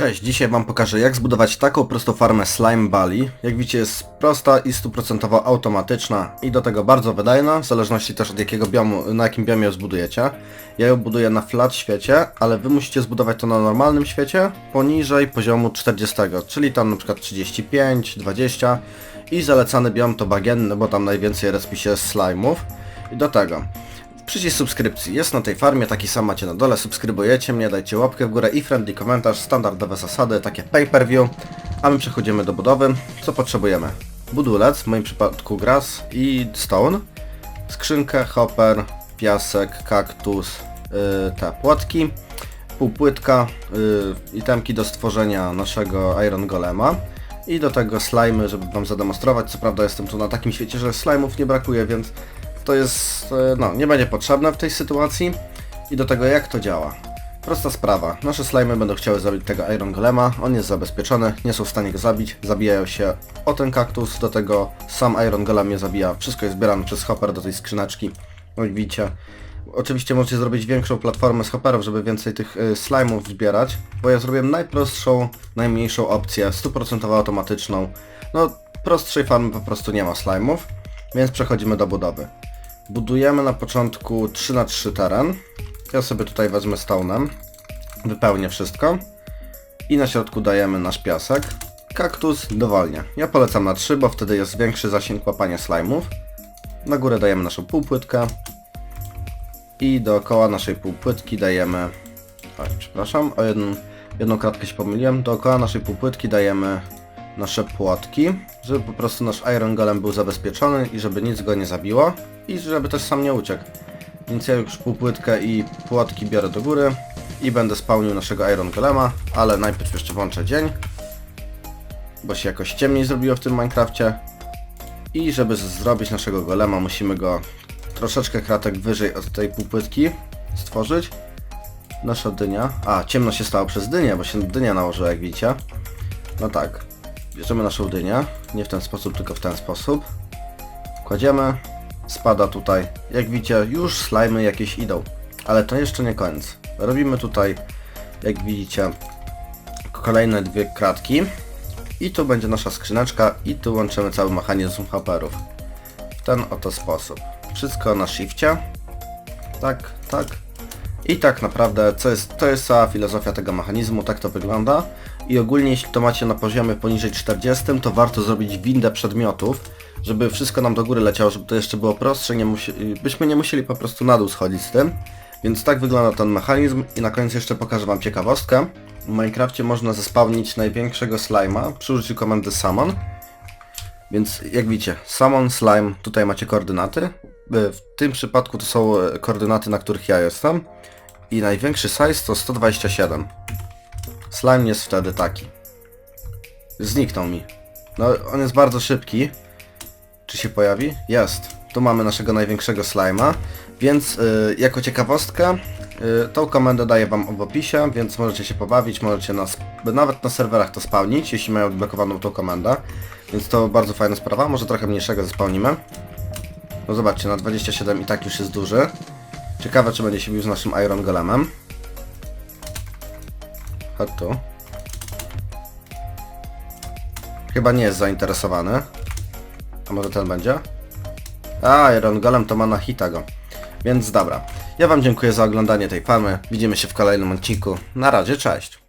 Cześć, dzisiaj wam pokażę jak zbudować taką prostą farmę Slime Bali. Jak widzicie jest prosta i stuprocentowo automatyczna i do tego bardzo wydajna, w zależności też od jakiego biomu, na jakim biomie ją zbudujecie. Ja ją buduję na flat świecie, ale wy musicie zbudować to na normalnym świecie poniżej poziomu 40, czyli tam przykład 35, 20 i zalecany biom to bagienny, bo tam najwięcej respi się slime'ów. I do tego Przycisk subskrypcji jest na tej farmie, taki sam macie na dole, subskrybujecie mnie, dajcie łapkę w górę i friendly komentarz, standardowe zasady, takie pay-per-view, a my przechodzimy do budowy. Co potrzebujemy? Budulec, w moim przypadku grass i stone, skrzynkę, hopper, piasek, kaktus, yy, te płotki, półpłytka, yy, itemki do stworzenia naszego Iron Golema i do tego slimy, żeby wam zademonstrować. Co prawda jestem tu na takim świecie, że slime'ów nie brakuje, więc to jest, e, no, nie będzie potrzebne w tej sytuacji. I do tego jak to działa. Prosta sprawa. Nasze slimy będą chciały zabić tego Iron Golema, on jest zabezpieczony, nie są w stanie go zabić, zabijają się o ten kaktus, do tego sam Iron Golem mnie zabija, wszystko jest zbierane przez hopper do tej skrzyneczki, jak widzicie. Oczywiście możecie zrobić większą platformę z hopperów, żeby więcej tych y, zbierać, bo ja zrobiłem najprostszą, najmniejszą opcję, 100% automatyczną. No, prostszej farmy po prostu nie ma slime'ów, więc przechodzimy do budowy. Budujemy na początku 3 na 3 teren. Ja sobie tutaj wezmę stone'em, wypełnię wszystko i na środku dajemy nasz piasek. Kaktus dowolnie. Ja polecam na 3, bo wtedy jest większy zasięg łapania slime'ów. Na górę dajemy naszą półpłytkę i dookoła naszej półpłytki dajemy... Oj, przepraszam, o jedną, jedną kratkę się pomyliłem. Dookoła naszej półpłytki dajemy nasze płotki, żeby po prostu nasz Iron Golem był zabezpieczony i żeby nic go nie zabiło i żeby też sam nie uciekł. Więc ja już półpłytkę i płotki biorę do góry i będę spełnił naszego Iron Golema, ale najpierw jeszcze włączę dzień, bo się jakoś ciemniej zrobiło w tym Minecrafcie. I żeby zrobić naszego golema musimy go troszeczkę kratek wyżej od tej półpłytki stworzyć. Nasza dynia. A, ciemno się stało przez dynię, bo się dynia nałożyła jak widzicie. No tak. Bierzemy naszą dynię. Nie w ten sposób, tylko w ten sposób. Kładziemy. Spada tutaj. Jak widzicie, już slajmy jakieś idą. Ale to jeszcze nie koniec. Robimy tutaj, jak widzicie, kolejne dwie kratki. I tu będzie nasza skrzyneczka i tu łączymy cały mechanizm hopperów. W ten oto sposób. Wszystko na shifcie. Tak, tak. I tak naprawdę co jest, to jest cała filozofia tego mechanizmu, tak to wygląda. I ogólnie jeśli to macie na poziomie poniżej 40, to warto zrobić windę przedmiotów, żeby wszystko nam do góry leciało, żeby to jeszcze było prostsze, nie byśmy nie musieli po prostu na dół schodzić z tym. Więc tak wygląda ten mechanizm i na koniec jeszcze pokażę wam ciekawostkę. W Minecrafcie można zespawnić największego slima przy użyciu komendy summon. Więc jak widzicie, summon, slime, tutaj macie koordynaty. Y, W tym przypadku to są e, koordynaty, na których ja jestem. I największy size to 127. Slime jest wtedy taki. Zniknął mi. No, on jest bardzo szybki. Czy się pojawi? Jest. Tu mamy naszego największego slima. Więc y, jako ciekawostkę, y, tą komendę daję wam w opisie, więc możecie się pobawić, możecie nas, nawet na serwerach to spełnić, jeśli mają odblokowaną tą komendę. Więc to bardzo fajna sprawa, może trochę mniejszego zespełnimy. No zobaczcie, na 27 i tak już jest duży. Ciekawe, czy będzie się bił z naszym Iron Golemem. Chodź tu. Chyba nie jest zainteresowany. A może ten będzie? A, Iron Golem to ma na hita go. Więc dobra. Ja wam dziękuję za oglądanie tej farmy. Widzimy się w kolejnym odcinku. Na razie, cześć.